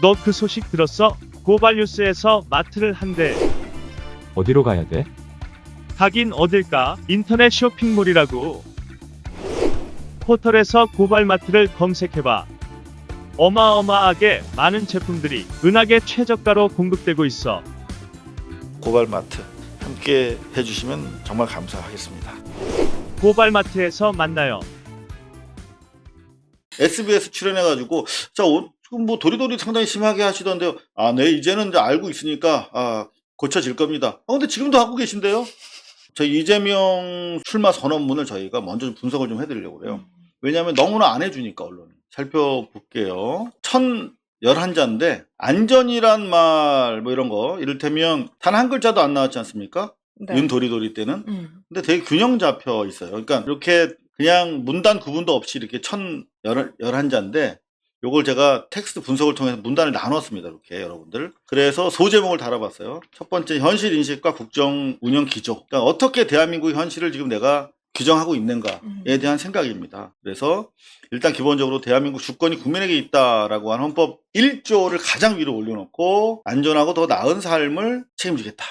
너 그 소식 들었어? 고발뉴스에서 마트를 한대. 어디로 가야 돼? 가긴 어딜까? 인터넷 쇼핑몰이라고. 포털에서 고발마트를 검색해봐. 어마어마하게 많은 제품들이 은하계 최저가로 공급되고 있어. 고발마트 함께 해주시면 정말 감사하겠습니다. 고발마트에서 만나요. SBS 출연해가지고 자 오- 지금 뭐 도리도리 상당히 심하게 하시던데요. 아, 네 이제는 이제 알고 있으니까 아, 고쳐질 겁니다. 아, 근데 지금도 하고 계신데요. 저희 이재명 출마 선언문을 저희가 먼저 좀 분석을 좀 해드리려고 그래요. 왜냐하면 너무나 안 해주니까 언론이 살펴볼게요. 1011자인데 안전이란 말 뭐 이런 거 이를테면 단 한 글자도 안 나왔지 않습니까? 네. 윤도리도리 때는 음. 근데 되게 균형 잡혀 있어요. 그러니까 이렇게 그냥 문단 구분도 없이 이렇게 천 열한 자인데 요걸 제가 텍스트 분석을 통해서 문단을 나눴습니다. 이렇게 여러분들. 그래서 소제목을 달아봤어요. 첫 번째 현실 인식과 국정 운영 기조. 그러니까 어떻게 대한민국의 현실을 지금 내가 규정하고 있는가에 음. 대한 생각입니다. 그래서 일단 기본적으로 대한민국 주권이 국민에게 있다라고 하는 헌법 1조를 가장 위로 올려놓고 안전하고 더 나은 삶을 책임지겠다.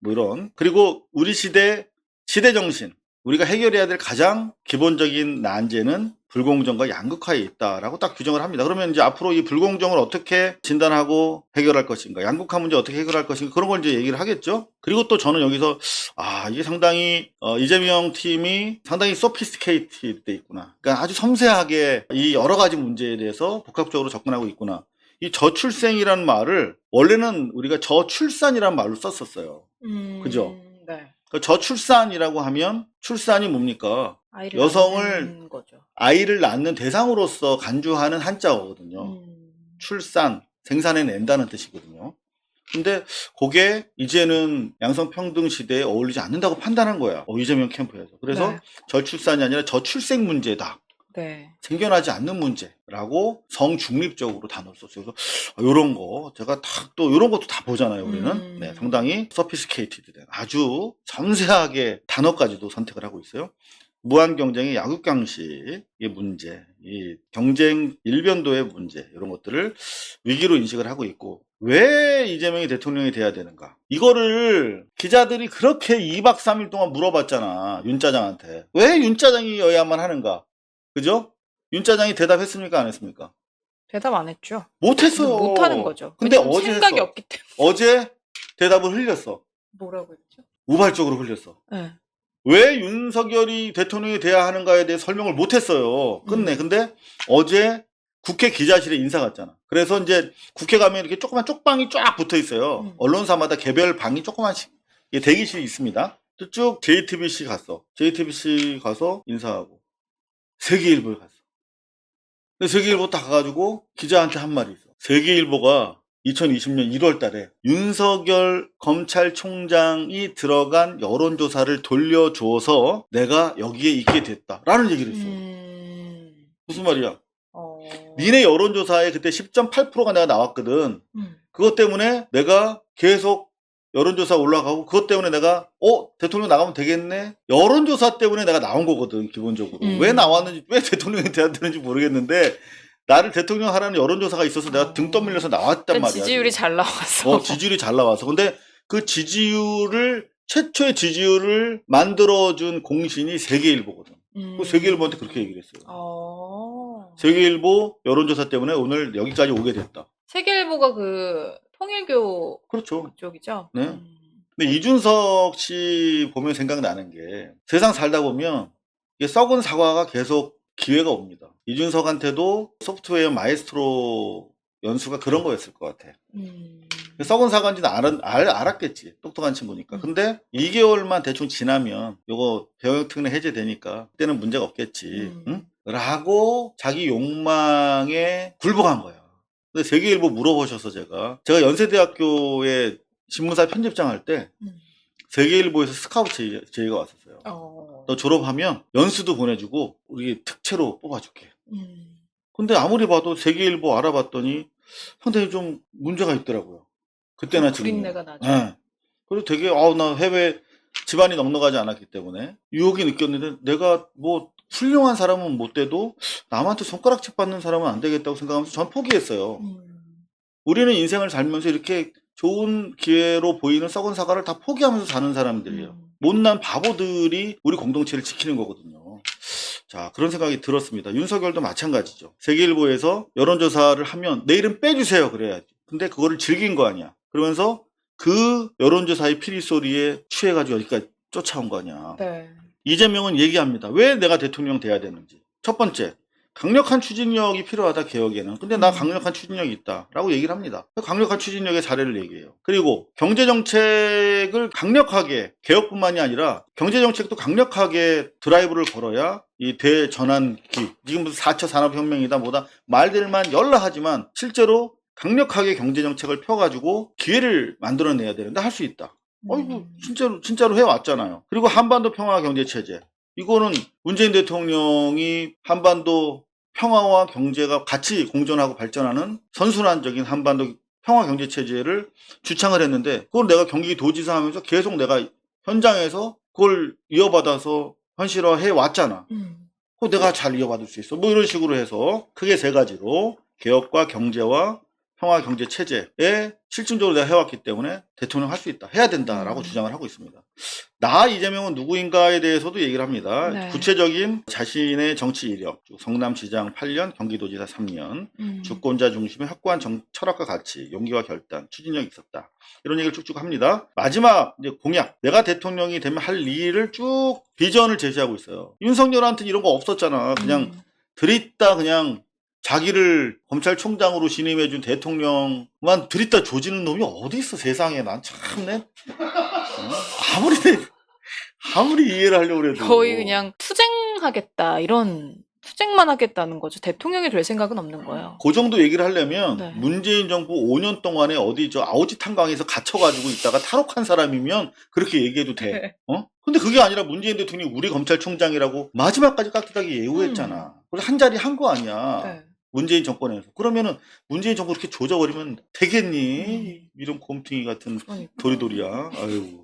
뭐 이런. 그리고 우리 시대 시대 정신 우리가 해결해야 될 가장 기본적인 난제는 불공정과 양극화에 있다라고 딱 규정을 합니다. 그러면 이제 앞으로 이 불공정을 어떻게 진단하고 해결할 것인가, 양극화 문제 어떻게 해결할 것인가 그런 걸 이제 얘기를 하겠죠. 그리고 또 저는 여기서 아 이게 상당히 어, 이재명 팀이 상당히 소피스케이티드 돼 있구나. 그러니까 아주 섬세하게 이 여러 가지 문제에 대해서 복합적으로 접근하고 있구나. 이 저출생이라는 말을 원래는 우리가 저출산이라는 말로 썼었어요. 음. 그죠? 네. 그 저출산이라고 하면 출산이 뭡니까? 여성을. 아이를 낳는 대상으로서 간주하는 한자어거든요. 음. 출산, 생산해낸다는 뜻이거든요. 근데 그게 이제는 양성평등 시대에 어울리지 않는다고 판단한 거야. 어, 이재명 캠프에서. 그래서 네. 저출산이 아니라 저출생 문제다. 네. 생겨나지 않는 문제라고 성중립적으로 단어를 썼어요. 그래서 이런 거 제가 딱 또 이런 것도 다 보잖아요. 우리는 음. 네, 상당히 서피스케이티드된 아주 섬세하게 단어까지도 선택을 하고 있어요. 무한 경쟁의 약육강식의 문제, 이 경쟁 일변도의 문제 이런 것들을 위기로 인식을 하고 있고 왜 이재명이 대통령이 돼야 되는가? 이거를 기자들이 그렇게 2박 3일 동안 물어봤잖아. 윤 짜장한테. 왜 윤 짜장이어야만 하는가? 그죠? 윤 짜장이 대답했습니까? 안 했습니까? 대답 안 했죠. 못했어요. 못 하는 거죠. 근데 왜냐면 어제 생각이 했어. 없기 때문에. 어제 대답을 흘렸어. 뭐라고 했죠? 우발적으로 흘렸어. 네. 왜 윤석열이 대통령이 돼야 하는가에 대해 설명을 못했어요. 끝내. 음. 근데 어제 국회 기자실에 인사 갔잖아. 그래서 이제 국회 가면 이렇게 조그만 쪽방이 쫙 붙어 있어요. 음. 언론사마다 개별 방이 조그만씩 이게 대기실이 있습니다. 쭉 JTBC 갔어. JTBC 가서 인사하고 세계일보에 갔어. 세계일보 딱 가가지고 기자한테 한 말이 있어. 세계일보가 2020년 1월 달에 윤석열 검찰총장이 들어간 여론조사를 돌려줘서 내가 여기에 있게 됐다. 라는 얘기를 했어. 음. 무슨 말이야? 어. 니네 여론조사에 그때 10.8%가 내가 나왔거든. 음. 그것 때문에 내가 계속 여론조사 올라가고 그것 때문에 내가 어 대통령 나가면 되겠네 여론조사 때문에 내가 나온 거거든 기본적으로 음. 왜 나왔는지 왜 대통령이 돼야 되는지 모르겠는데 나를 대통령 하라는 여론조사가 있어서 내가 등 떠밀려서 나왔단 그러니까 말이야 지지율이 지금. 잘 나와서. 어 지지율이 잘 나와서 근데 그 지지율을 최초의 지지율을 만들어준 공신이 세계일보거든 음. 그 세계일보한테 그렇게 얘기를 했어요 어. 세계일보 여론조사 때문에 오늘 여기까지 오게 됐다 세계일보가 그 통일교 그렇죠 쪽이죠. 네. 음. 근데 이준석 씨 보면 생각나는 게 세상 살다 보면 이게 썩은 사과가 계속 기회가 옵니다. 이준석한테도 소프트웨어 마에스트로 연수가 그런 거였을 것 같아. 음. 썩은 사과인지는 알, 알, 알 았겠지. 똑똑한 친구니까. 음. 근데 2개월만 대충 지나면 요거 병역특례 해제되니까 그때는 문제가 없겠지. 음. 응? 라고 자기 욕망에 굴복한 거야. 근데 세계일보 물어보셔서 제가 제가 연세대학교에 신문사 편집장 할때 음. 세계일보에서 스카우트 제의- 제의가 왔었어요. 어. 너 졸업하면 연수도 보내주고 우리 특채로 뽑아줄게. 음. 근데 아무리 봐도 세계일보 알아봤더니 상당히 좀 문제가 있더라고요. 그때나 지금. 구린내가 나죠. 네. 그리고 되게 아우 나 해외 집안이 넉넉하지 않았기 때문에 유혹이 느꼈는데 내가 뭐 훌륭한 사람은 못 돼도 남한테 손가락질 받는 사람은 안 되겠다고 생각하면서 전 포기했어요. 음. 우리는 인생을 살면서 이렇게 좋은 기회로 보이는 썩은 사과를 다 포기하면서 사는 사람들이에요. 음. 못난 바보들이 우리 공동체를 지키는 거거든요. 자, 그런 생각이 들었습니다. 윤석열도 마찬가지죠. 세계일보에서 여론조사를 하면 내일은 빼주세요. 그래야지. 근데 그거를 즐긴 거 아니야. 그러면서 그 여론조사의 피리 소리에 취해가지고 여기까지 쫓아온 거 아니야. 네. 이재명은 얘기합니다. 왜 내가 대통령 돼야 되는지. 첫 번째, 강력한 추진력이 필요하다 개혁에는. 근데 나 음. 강력한 추진력이 있다라고 얘기를 합니다. 강력한 추진력의 사례를 얘기해요. 그리고 경제 정책을 강력하게 개혁뿐만이 아니라 경제 정책도 강력하게 드라이브를 걸어야 이 대전환기 지금 무슨 4차 산업혁명이다 뭐다 말들만 열라하지만 실제로 강력하게 경제 정책을 펴가지고 기회를 만들어내야 되는데 할 수 있다. 어이구 음. 진짜로 진짜로 해왔잖아요. 그리고 한반도 평화 경제 체제 이거는 문재인 대통령이 한반도 평화와 경제가 같이 공존하고 발전하는 선순환적인 한반도 평화 경제 체제를 주창을 했는데 그걸 내가 경기도지사 하면서 계속 내가 현장에서 그걸 이어받아서 현실화해 왔잖아. 음. 그거 내가 잘 이어받을 수 있어. 뭐 이런 식으로 해서 크게 세 가지로 개혁과 경제와 평화 경제 체제에 실질적으로 내가 해왔기 때문에 대통령 할 수 있다. 해야 된다라고 음. 주장을 하고 있습니다. 나 이재명은 누구인가에 대해서도 얘기를 합니다. 네. 구체적인 자신의 정치 이력, 성남시장 8년, 경기도지사 3년, 음. 주권자 중심의 확고한 정- 철학과 가치, 용기와 결단, 추진력이 있었다. 이런 얘기를 쭉쭉 합니다. 마지막 이제 공약. 내가 대통령이 되면 할 일을 쭉 비전을 제시하고 있어요. 윤석열한테는 이런 거 없었잖아. 그냥 음. 들이다 그냥 자기를 검찰총장으로 신임해준 대통령만 들이다 조지는 놈이 어디 있어 세상에 난 참내 어? 아무리 내- 아무리 이해를 하려고 그래도 거의 그냥 투쟁하겠다 이런 투쟁만 하겠다는 거죠. 대통령이 될 생각은 없는 거예요. 그 정도 얘기를 하려면 네. 문재인 정부 5년 동안에 어디 저 아오지 탄광에서 갇혀가지고 있다가 탈옥한 사람이면 그렇게 얘기해도 돼. 네. 어? 근데 그게 아니라 문재인 대통령이 우리 검찰총장이라고 마지막까지 깍듯하게 예우했잖아. 그래서 한 자리 한 거 아니야. 음. 네. 문재인 정권에서. 그러면은 문재인 정부 이렇게 조져버리면 되겠니? 음. 이런 곰탱이 같은 그러니까. 도리도리야. 아유.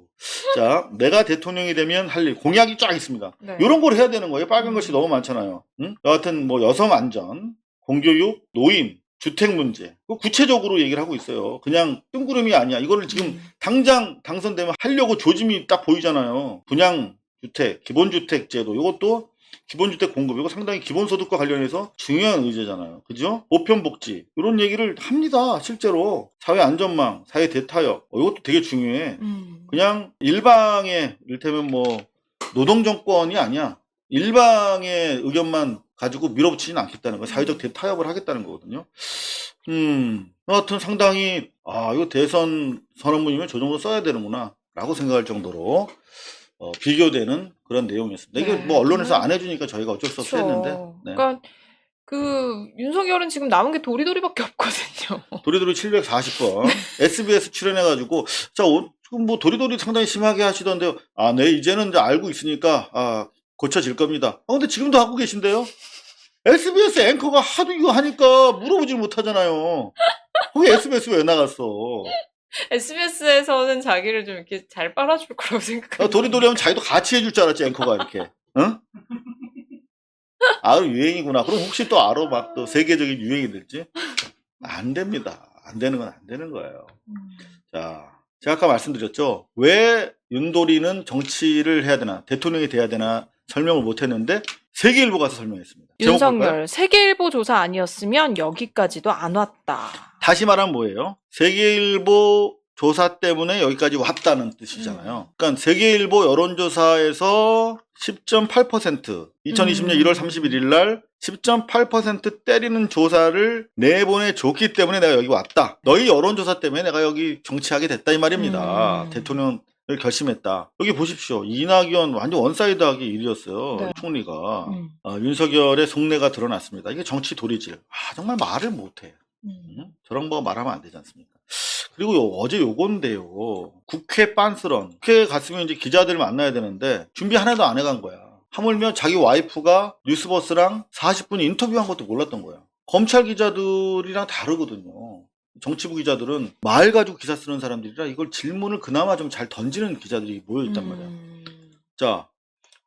자, 내가 대통령이 되면 할 일, 공약이 쫙 있습니다. 네. 이런 걸 해야 되는 거예요. 빨간 음. 것이 너무 많잖아요. 응? 여하튼 뭐 여성 안전, 공교육, 노인, 주택 문제. 그거 구체적으로 얘기를 하고 있어요. 그냥 뜬구름이 아니야. 이거를 지금 음. 당장 당선되면 하려고 조짐이 딱 보이잖아요. 분양 주택, 기본주택 제도. 이것도 기본주택 공급. 이거 상당히 기본소득과 관련해서 중요한 의제잖아요. 그죠? 보편복지. 이런 얘기를 합니다. 실제로. 사회 안전망, 사회 대타협. 어, 이것도 되게 중요해. 음. 그냥 일방의 이를테면 뭐 노동 정권이 아니야. 일방의 의견만 가지고 밀어붙이지는 않겠다는 거야. 사회적 대타협을 하겠다는 거거든요. 음, 여하튼 상당히 아 이거 대선 선언문이면 저 정도 써야 되는구나 라고 생각할 정도로 어, 비교되는 그런 내용이었습니다. 이게 네. 뭐 언론에서 안 해주니까 저희가 어쩔 수 없이 그쵸. 했는데 네. 그러니까 그 윤석열은 지금 남은 게 도리도리밖에 없거든요. 도리도리 740번 SBS 출연해가지고 자 오- 지금 뭐 도리도리 상당히 심하게 하시던데요. 아, 네 이제는 이제 알고 있으니까 아 고쳐질 겁니다. 아 근데 지금도 하고 계신데요. SBS 앵커가 하도 이거 하니까 물어보질 못하잖아요. 거기 SBS 왜 나갔어? SBS에서는 자기를 좀 이렇게 잘 빨아줄 거라고 생각해요. 아, 도리도리 하면 자기도 같이 해줄 줄 알았지 앵커가 이렇게. 응? 아 유행이구나. 그럼 혹시 또 알아 막 또 세계적인 유행이 될지? 안 됩니다. 안 되는 건 안 되는 거예요. 음. 자, 제가 아까 말씀드렸죠. 왜 윤도리는 정치를 해야 되나, 대통령이 돼야 되나 설명을 못 했는데, 세계일보 가서 설명했습니다. 윤석열 세계일보 조사 아니었으면 여기까지도 안 왔다. 다시 말하면 뭐예요? 세계일보 조사 때문에 여기까지 왔다는 뜻이잖아요. 그러니까 세계일보 여론조사에서 10.8% 2020년 음. 1월 31일 날 10.8% 때리는 조사를 내보내 줬기 때문에 내가 여기 왔다. 너희 여론조사 때문에 내가 여기 정치하게 됐다 이 말입니다. 음. 대통령을 결심했다. 여기 보십시오. 이낙연 완전 원사이드하게 일이었어요. 네. 총리가. 음. 어, 윤석열의 속내가 드러났습니다. 이게 정치 도리질. 아, 정말 말을 못해. 음. 응? 저런 거 말하면 안 되지 않습니까? 그리고 요- 어제 요건데요. 국회 빤스런. 국회에 갔으면 이제 기자들 만나야 되는데 준비 하나도 안 해간 거야. 하물며 자기 와이프가 뉴스버스랑 40분 인터뷰한 것도 몰랐던 거야. 검찰 기자들이랑 다르거든요. 정치부 기자들은 말 가지고 기사 쓰는 사람들이라 이걸 질문을 그나마 좀 잘 던지는 기자들이 모여 있단 말이야. 음. 자,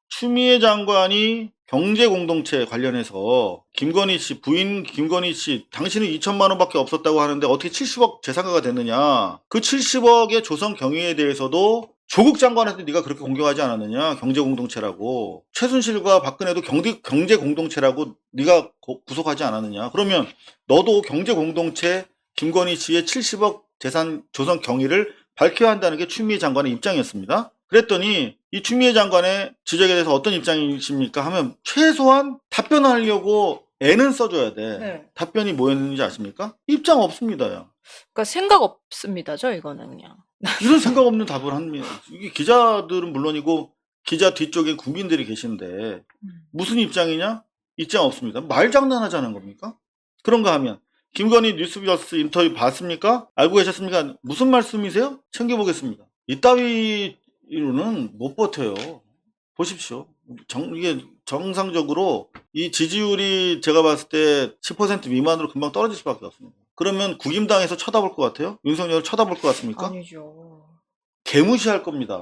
추미애 장관이 경제 공동체 관련해서 김건희 씨 부인 김건희 씨 당신은 2천만 원밖에 없었다고 하는데 어떻게 70억 재산가가 됐느냐? 그 70억의 조선 경위에 대해서도 조국 장관한테 네가 그렇게 공격하지 않았느냐? 경제 공동체라고 최순실과 박근혜도 경제 경제 공동체라고 네가 고- 구속하지 않았느냐? 그러면 너도 경제 공동체 김건희 씨의 70억 재산 조선 경위를 밝혀야 한다는 게 추미애 장관의 입장이었습니다. 그랬더니 이 추미애 장관의 지적에 대해서 어떤 입장이십니까? 하면 최소한 답변하려고 애는 써줘야 돼. 네. 답변이 뭐였는지 아십니까? 입장 없습니다. 야. 그러니까 생각 없습니다죠, 이거는 그냥. 이런 생각 없는 답을 합니다. 이게 기자들은 물론이고 기자 뒤쪽에 국민들이 계신데 음. 무슨 입장이냐? 입장 없습니다. 말 장난하자는 겁니까? 그런가 하면 김건희 뉴스비어스 인터뷰 봤습니까? 알고 계셨습니까? 무슨 말씀이세요? 챙겨보겠습니다. 이따위로는 못 버텨요. 보십시오. 정, 이게 정상적으로 이 지지율이 제가 봤을 때 10% 미만으로 금방 떨어질 수밖에 없습니다. 그러면 국임당에서 쳐다볼 것 같아요? 윤석열을 쳐다볼 것 같습니까? 아니죠. 개무시할 겁니다.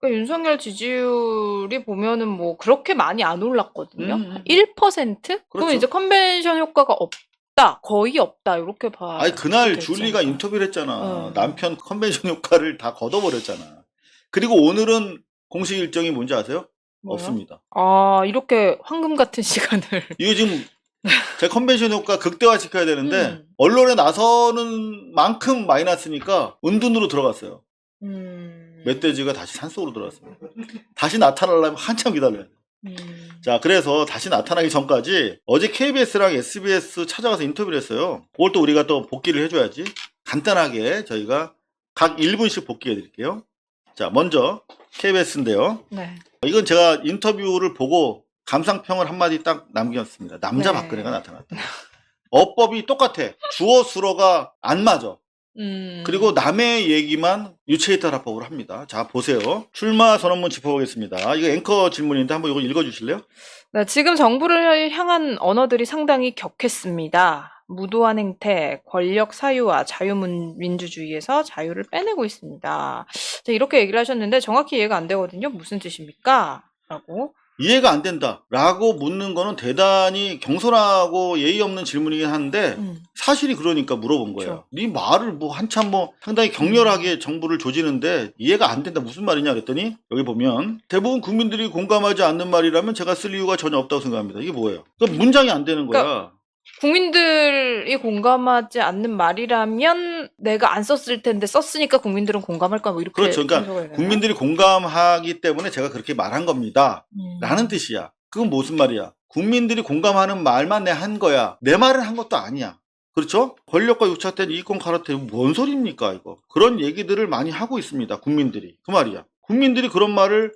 그러니까 윤석열 지지율이 보면은 뭐 그렇게 많이 안 올랐거든요. 음, 음. 한 1%? 그럼 그렇죠. 이제 컨벤션 효과가 없 다, 거의 없다 이렇게 봐. 아니 그날 줄리가? 인터뷰를 했잖아. 어. 남편 컨벤션 효과를 다 걷어버렸잖아. 그리고 오늘은 공식 일정이 뭔지 아세요? 뭐요? 없습니다. 아 이렇게 황금 같은 시간을. 이거 지금 제 컨벤션 효과 극대화 시켜야 되는데 음. 언론에 나서는 만큼 마이너스니까 은둔으로 들어갔어요. 음. 멧돼지가 다시 산속으로 들어갔습니다. 다시 나타나려면 한참 기다려야 돼. 음. 자, 그래서 다시 나타나기 전까지 어제 KBS랑 SBS 찾아가서 인터뷰를 했어요. 그걸 또 우리가 또 복귀를 해줘야지. 간단하게 저희가 각 1분씩 복귀해 드릴게요. 자, 먼저 KBS인데요. 네. 이건 제가 인터뷰를 보고 감상평을 한마디 딱 남겼습니다. 남자 네. 박근혜가 나타났다. 어법이 똑같아. 주어 수어가 안 맞아. 음. 그리고 남의 얘기만 유체이탈합법으로 합니다. 자, 보세요. 출마 선언문 짚어보겠습니다. 이거 앵커 질문인데 한번 이거 읽어주실래요? 네, 지금 정부를 향한 언어들이 상당히 격했습니다. 무도한 행태, 권력 사유와 자유민주주의에서 자유를 빼내고 있습니다. 자, 이렇게 얘기를 하셨는데 정확히 이해가 안 되거든요. 무슨 뜻입니까? 라고. 이해가 안 된다. 라고 묻는 거는 대단히 경솔하고 예의 없는 질문이긴 한데 음. 사실이 그러니까 물어본 거예요. 그렇죠. 네 말을 뭐 한참 뭐 상당히 격렬하게 정부를 조지는데 이해가 안 된다. 무슨 말이냐 그랬더니 여기 보면 대부분 국민들이 공감하지 않는 말이라면 제가 쓸 이유가 전혀 없다고 생각합니다. 이게 뭐예요? 그러니까 문장이 안 되는 거야. 그러니까 국민들이 공감하지 않는 말이라면 내가 안 썼을 텐데 썼으니까 국민들은 공감할까 뭐 이렇게 그렇죠. 그러니까? 국민들이 공감하기 때문에 제가 그렇게 말한 겁니다. 음. 라는 뜻이야. 그건 무슨 말이야? 국민들이 공감하는 말만 내 한 거야. 내 말을 한 것도 아니야. 그렇죠? 권력과 유착된 이권 카르텔 뭔 소리입니까 이거? 그런 얘기들을 많이 하고 있습니다. 국민들이 그 말이야. 국민들이 그런 말을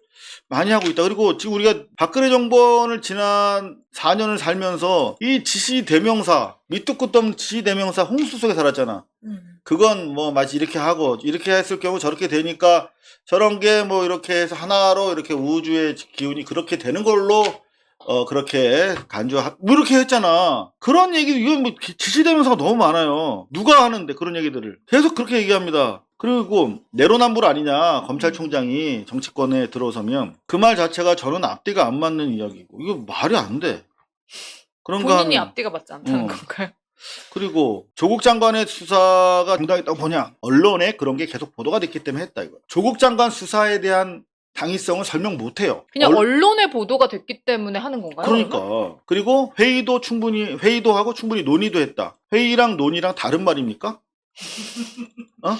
많이 하고 있다. 그리고 지금 우리가 박근혜 정권을 지난 4년을 살면서 이 지시 대명사 밑도 끝도 없는 지시 대명사 홍수 속에 살았잖아. 음. 그건 뭐 마치 이렇게 하고 이렇게 했을 경우 저렇게 되니까 저런 게 뭐 이렇게 해서 하나로 이렇게 우주의 기운이 그렇게 되는 걸로 어 그렇게 간주하 뭐 이렇게 했잖아. 그런 얘기 이건 뭐 지시대명사가 너무 많아요. 누가 하는데 그런 얘기들을 계속 그렇게 얘기합니다. 그리고 내로남불 아니냐 검찰총장이 정치권에 들어서면 그 말 자체가 저는 앞뒤가 안 맞는 이야기고 이거 말이 안 돼. 그런가 본인이 하면 앞뒤가 맞지 않다는 어. 건가요? 그리고 조국 장관의 수사가 중단했다고 보냐? 언론에 그런 게 계속 보도가 됐기 때문에 했다 이거. 조국 장관 수사에 대한 당위성을 설명 못 해요. 그냥 얼- 언론에 보도가 됐기 때문에 하는 건가요? 그러니까. 그리고 회의도 충분히 회의도 하고 충분히 논의도 했다. 회의랑 논의랑 다른 말입니까? 어?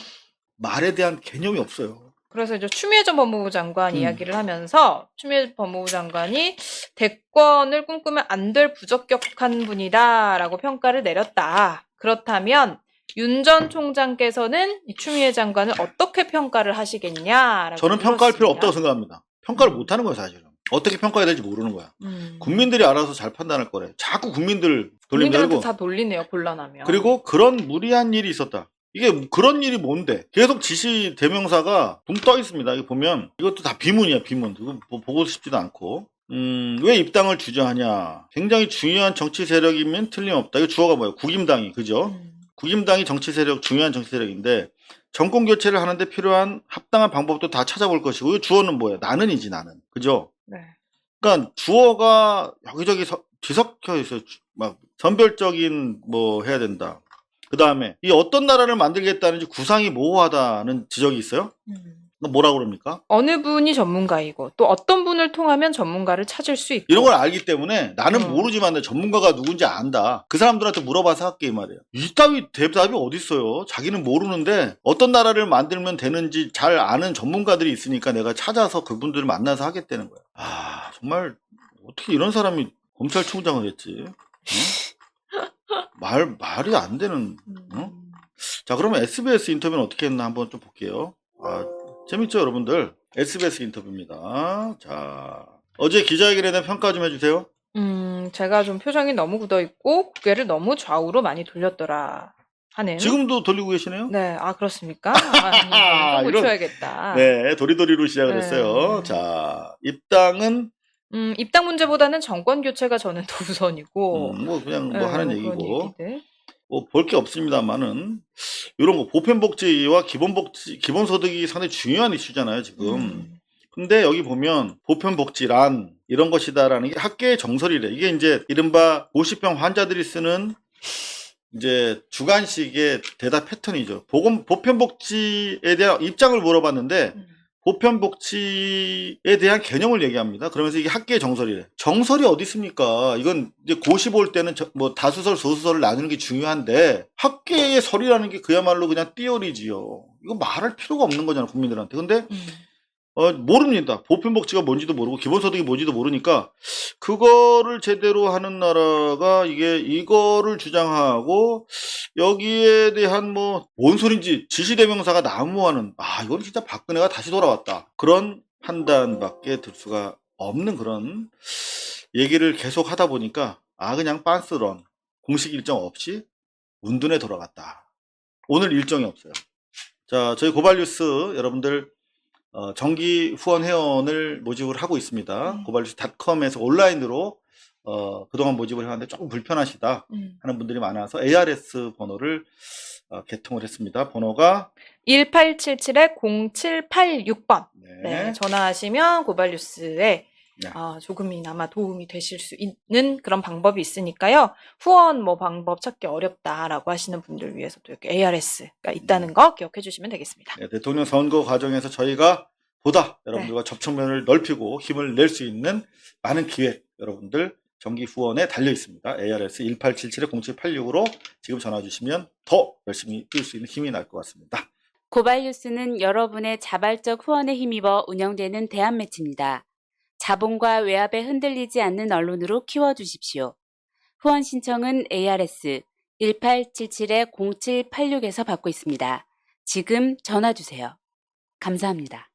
말에 대한 개념이 없어요. 그래서 이제 추미애 전 법무부 장관 음. 이야기를 하면서 추미애 법무부 장관이 대권을 꿈꾸면 안 될 부적격한 분이다라고 평가를 내렸다. 그렇다면 윤 전 총장께서는 이 추미애 장관을 어떻게 평가를 하시겠냐라고 저는 평가할 필요 물었습니다. 없다고 생각합니다. 평가를 못 하는 거예요, 사실은. 어떻게 평가해야 될지 모르는 거야. 음. 국민들이 알아서 잘 판단할 거래. 자꾸 국민들 돌리면 국민들한테. 다 돌리네요 곤란하면. 그리고 그런 무리한 일이 있었다. 이게 그런 일이 뭔데? 계속 지시 대명사가 붕 떠 있습니다. 이거 보면 이것도 다 비문이야, 비문. 이거 뭐 보고 싶지도 않고. 음, 왜 입당을 주저하냐? 굉장히 중요한 정치 세력이면 틀림없다. 이거 주어가 뭐예요? 국임당이, 그죠? 음. 국임당이 정치 세력, 중요한 정치 세력인데 정권 교체를 하는데 필요한 합당한 방법도 다 찾아볼 것이고 이 주어는 뭐예요? 나는이지 나는, 그죠? 네. 그러니까 주어가 여기저기 서- 뒤섞여 있어요. 주- 막 선별적인 뭐 해야 된다. 그 다음에 이 어떤 나라를 만들겠다는지 구상이 모호하다는 지적이 있어요. 그거 뭐라 그럽니까? 어느 분이 전문가이고 또 어떤 분을 통하면 전문가를 찾을 수 있고 이런 걸 알기 때문에 나는 음. 모르지만 내 전문가가 누군지 안다. 그 사람들한테 물어봐서 할게 이 말이에요. 이따위 대답이 어딨어요. 자기는 모르는데 어떤 나라를 만들면 되는지 잘 아는 전문가들이 있으니까 내가 찾아서 그분들을 만나서 하겠다는 거야. 아 정말 어떻게 이런 사람이 검찰총장을 했지? 어? 말 말이 안 되는. 어? 자 그러면 SBS 인터뷰는 어떻게 했나 한번 좀 볼게요. 아 재밌죠 여러분들? SBS 인터뷰입니다. 자 어제 기자회견에 대한 평가 좀 해주세요. 음, 제가 좀 표정이 너무 굳어 있고 고개를 너무 좌우로 많이 돌렸더라 하는. 지금도 돌리고 계시네요? 네, 아 그렇습니까? 아, 고쳐야겠다. 네, 도리도리로 시작을 네. 했어요. 자, 입당은 음, 입당 문제보다는 정권 교체가 저는 더 우선이고. 음, 뭐 그냥 뭐 네, 하는 얘기고. 뭐 볼 게 없습니다만은 이런 거 보편복지와 기본복지 기본소득이 상당히 중요한 이슈잖아요 지금. 음. 근데 여기 보면 보편복지란 이런 것이다라는 게 학계의 정설이래. 이게 이제 이른바 고시병 환자들이 쓰는 이제 주관식의 대답 패턴이죠. 보건 보편복지에 대한 입장을 물어봤는데 음. 보편복지에 대한 개념을 얘기합니다. 그러면서 이게 학계의 정설이래. 정설이 어디 있습니까? 이건 이제 고시 볼 때는 저- 뭐 다수설, 소수설을 나누는 게 중요한데 학계의 설이라는 게 그야말로 그냥 띠어리지요. 이거 말할 필요가 없는 거잖아 국민들한테. 근데 음. 어, 모릅니다. 보편복지가 뭔지도 모르고 기본소득이 뭔지도 모르니까 그거를 제대로 하는 나라가 이게 이거를 주장하고 여기에 대한 뭐 뭔 소린지 지시대명사가 난무하는 아 이건 진짜 박근혜가 다시 돌아왔다 그런 판단밖에 들 수가 없는 그런 얘기를 계속 하다 보니까 아 그냥 빤스런 공식 일정 없이 운둔에 돌아갔다. 오늘 일정이 없어요. 자 저희 고발뉴스 여러분들 어, 정기 후원 회원을 모집을 하고 있습니다. 음. 고발뉴스닷컴에서 온라인으로 어, 그동안 모집을 해왔는데 조금 불편하시다 음. 하는 분들이 많아서 ARS 번호를 어, 개통을 했습니다. 번호가 1877-0786번. 네. 네, 전화하시면 고발뉴스에 네. 아, 조금이나마 도움이 되실 수 있는 그런 방법이 있으니까요. 후원 뭐 방법 찾기 어렵다라고 하시는 분들 위해서도 이렇게 ARS가 있다는 거 기억해 주시면 되겠습니다. 네, 대통령 선거 과정에서 저희가 보다 여러분들과 접촉면을 넓히고 힘을 낼 수 있는 많은 기획 여러분들 정기 후원에 달려 있습니다. ARS 1877-0786으로 지금 전화 주시면 더 열심히 뛸 수 있는 힘이 날 것 같습니다. 고발뉴스는 여러분의 자발적 후원에 힘입어 운영되는 대한매체입니다. 자본과 외압에 흔들리지 않는 언론으로 키워주십시오. 후원 신청은 ARS 1877-0786에서 받고 있습니다. 지금 전화 주세요. 감사합니다.